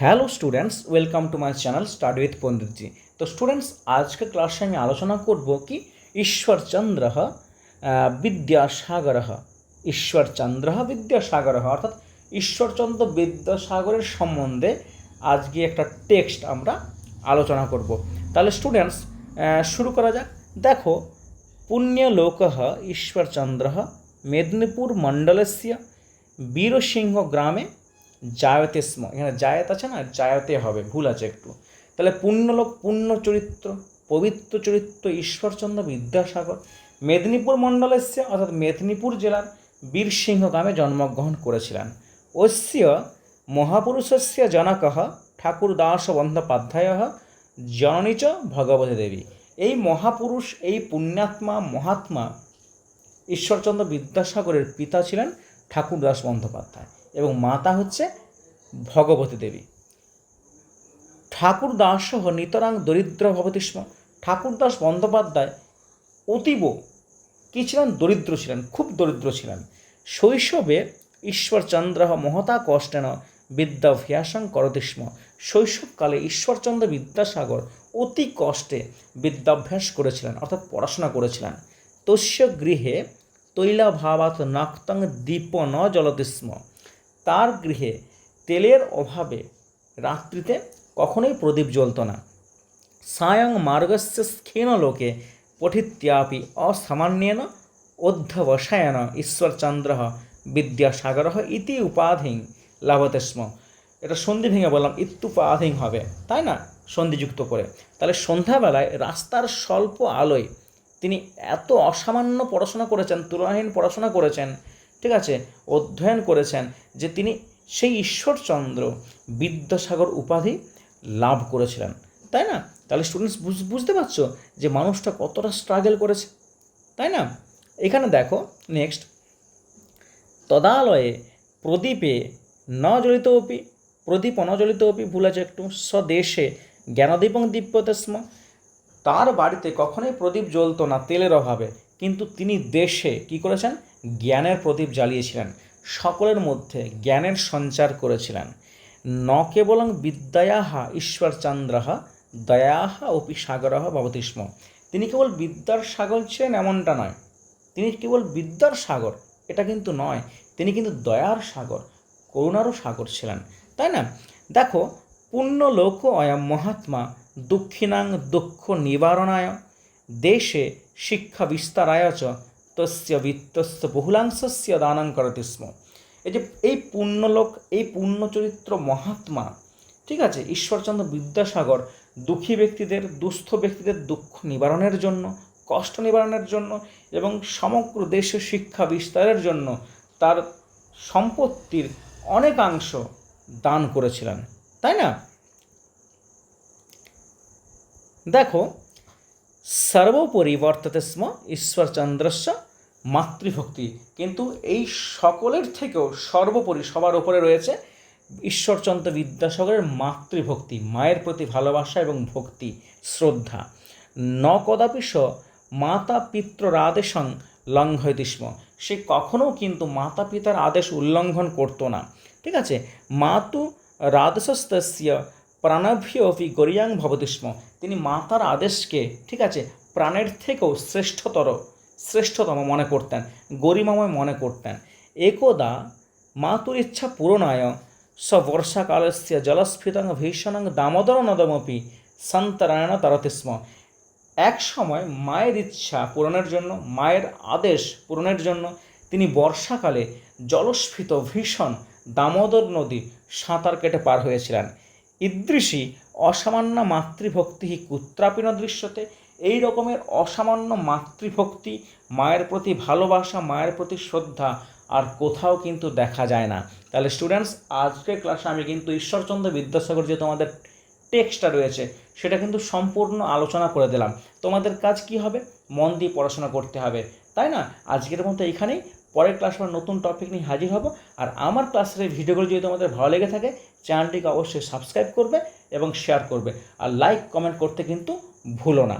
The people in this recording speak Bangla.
Hello students welcome to my channel study with Panditji তো স্টুডেন্টস আজকে ক্লাসে আমি আলোচনা করব কি? ঈশ্বরচন্দ্র বিদ্যাসাগর ঈশ্বরচন্দ্র বিদ্যাসাগর অর্থাৎ ঈশ্বরচন্দ্র বিদ্যাসাগরের সম্বন্ধে আজকে একটা টেক্সট আমরা আলোচনা করব। তাহলে স্টুডেন্টস শুরু করা যাক। দেখো পুণ্যলোক ঈশ্বরচন্দ্র মেদিনীপুর মণ্ডলস্য, বীরসিংহ গ্রামে জায়তে স্ম, এখানে জায়ত আছে না, জায়তে হবে, ভুল আছে একটু। তাহলে পুণ্যলোক পুণ্য চরিত্র পবিত্র চরিত্র ঈশ্বরচন্দ্র বিদ্যাসাগর, মেদিনীপুর মণ্ডলস্য অর্থাৎ মেদিনীপুর জেলার বীরসিংহ গ্রামে জন্মগ্রহণ করেছিলেন। অস্য মহাপুরুষস্য জনক ঠাকুরদাস বন্দ্যোপাধ্যায় জননী চ ভগবতী দেবী। এই মহাপুরুষ, এই পুণ্যাত্মা, মহাত্মা ঈশ্বরচন্দ্র বিদ্যাসাগরের পিতা ছিলেন ঠাকুরদাস বন্দ্যোপাধ্যায়। এবং মাতা হচ্ছে ভগবতী দেবী। ঠাকুরদাস নিতরাং দরিদ্র ভবতী স্ম ঠাকুরদাস বন্দ্যোপাধ্যায় অতীব কী ছিলেন দরিদ্র ছিলেন, খুব দরিদ্র ছিলেন। শৈশবে ঈশ্বরচন্দ্র মহতা কষ্টেন বিদ্যাভ্যাসং করতি শৈশবকালে ঈশ্বরচন্দ্র বিদ্যাসাগর অতি কষ্টে বিদ্যাভ্যাস করেছিলেন, অর্থাৎ পড়াশোনা করেছিলেন। তস্য গৃহে তৈলাভাবাত নাক্তং দীপ ন জ্বলতি স্ম তার গৃহে তেলের অভাবে রাত্রিতে কখনোই প্রদীপ জ্বলত না। সায়ং মার্গস্য স্খেন লোকে পঠিত্যাপি অসামান্যেন অধ্যবসায়ন ঈশ্বরচন্দ্র বিদ্যাসাগর ইতি উপাধিং লাভতে স্ম। এটা সন্ধি ভেঙে বললাম, ইত্যুপাধিং হবে, তাই না? সন্ধিযুক্ত করে। তাহলে সন্ধ্যাবেলায় রাস্তার স্বল্প আলোয় তিনি এত অসামান্য পড়াশোনা করেছেন, তুলনাহীন পড়াশোনা করেছেন ঠিক আছে, অধ্যয়ন করেছেন যে তিনি সেই ঈশ্বরচন্দ্র বিদ্যাসাগর উপাধি লাভ করেছিলেন। তাই না? তাহলে স্টুডেন্টস বুঝতে পারছ যে মানুষটা কতটা স্ট্রাগল করেছে। তাই না? এখানে দেখো নেক্সট তদালয়ে প্রদীপে ন জ্বলিত অপি প্রদীপ অনজ্বলিত অপি ভুল আছে একটু, স্বদেশে জ্ঞানদীপং দীপ্যতে স্ম। তার বাড়িতে কখনোই প্রদীপ জ্বলতো না তেলের অভাবে, কিন্তু তিনি দেশে কি করেছেন? জ্ঞানের প্রদীপ জ্বালিয়েছিলেন। সকলের মধ্যে জ্ঞানের সঞ্চার করেছিলেন। ন কেবলং বিদ্যায়াহা ঈশ্বরচন্দ্রহা দয়াহা অপি সাগরহ ভবতি তিনি কেবল বিদ্যার সাগর ছিলেন এমনটা নয়। তিনি কেবল বিদ্যার সাগর, এটা কিন্তু নয়। তিনি কিন্তু দয়ার সাগর, করুণারও সাগর ছিলেন। তাই না? দেখো পুণ্য লোক অয়ম মহাত্মা, দুঃখিনাং দুঃখ নিবারণায়। দেশে শিক্ষা বিস্তারায় চ তস্য বিত্তস্য বহুলাংশস্য দানং করতি স্ম। এই যে এই পুণ্যলোক, এই পুণ্যচরিত্র মহাত্মা, ঠিক আছে, ঈশ্বরচন্দ্র বিদ্যাসাগর দুঃখী ব্যক্তিদের, দুস্থ ব্যক্তিদের দুঃখ নিবারণের জন্য, কষ্ট নিবারণের জন্য এবং সমগ্র দেশে শিক্ষা বিস্তারের জন্য তার সম্পত্তির অনেকাংশ দান করেছিলেন, তাই না? দেখো সর্বোপরি বর্ততে স্ম ঈশ্বরচন্দ্রস্য মাতৃভক্তি। কিন্তু এই সকলের থেকেও সর্বোপরি সবার ওপরে রয়েছে ঈশ্বরচন্দ্র বিদ্যাসাগরের মাতৃভক্তি, মায়ের প্রতি ভালোবাসা এবং ভক্তি, শ্রদ্ধা। ন কদাপি স মাতা পিত্রর আদেশং লঙ্ঘয়তি সে কখনও কিন্তু মাতা পিতার আদেশ উল্লঙ্ঘন করতো না। ঠিক আছে? মাতু রাদসস্তস্য প্রাণভ্যপি গরিয়াং ভবতি তিনি মাতার আদেশকে, ঠিক আছে? প্রাণের থেকেও শ্রেষ্ঠতর শ্রেষ্ঠতম মনে করতেন, গরিমাময় মনে করতেন। একদা মাতুর ইচ্ছা পূরণায় স বর্ষাকালস্য জলস্ফীতং ভীষণং দামোদর নদমপি সন্তরায়ণ তরতি এক সময় মায়ের ইচ্ছা পূরণের জন্য, মায়ের আদেশ পূরণের জন্য তিনি বর্ষাকালে জলস্ফীত ভীষণ দামোদর নদী সাঁতার কেটে পার হয়েছিলেন। ঈদৃশী অসামান্য মাতৃভক্তি কুত্রাপীন দৃশ্যতে এই রকমের অসামান্য মাতৃভক্তি, মায়ের প্রতি ভালোবাসা, মায়ের প্রতি শ্রদ্ধা আর কোথাও কিন্তু দেখা যায় না। তাহলে স্টুডেন্টস আজকের ক্লাসে আমি কিন্তু ঈশ্বরচন্দ্র বিদ্যাসাগর যে তোমাদের টেক্সটটা রয়েছে, সেটা কিন্তু সম্পূর্ণ আলোচনা করে দিলাম। তোমাদের কাজ কি হবে? মন দিয়ে পড়াশোনা করতে হবে, তাই না? আজকের মতো এইখানেই। পরের ক্লাস আমরা নতুন টপিক নিয়ে হাজির হব। আর আমার ক্লাসের এই ভিডিওগুলো যদি তোমাদের ভালো লেগে থাকে চ্যানেলটিকে অবশ্যই সাবস্ক্রাইব করবে এবং শেয়ার করবে। আর লাইক কমেন্ট করতে কিন্তু ভুলো না।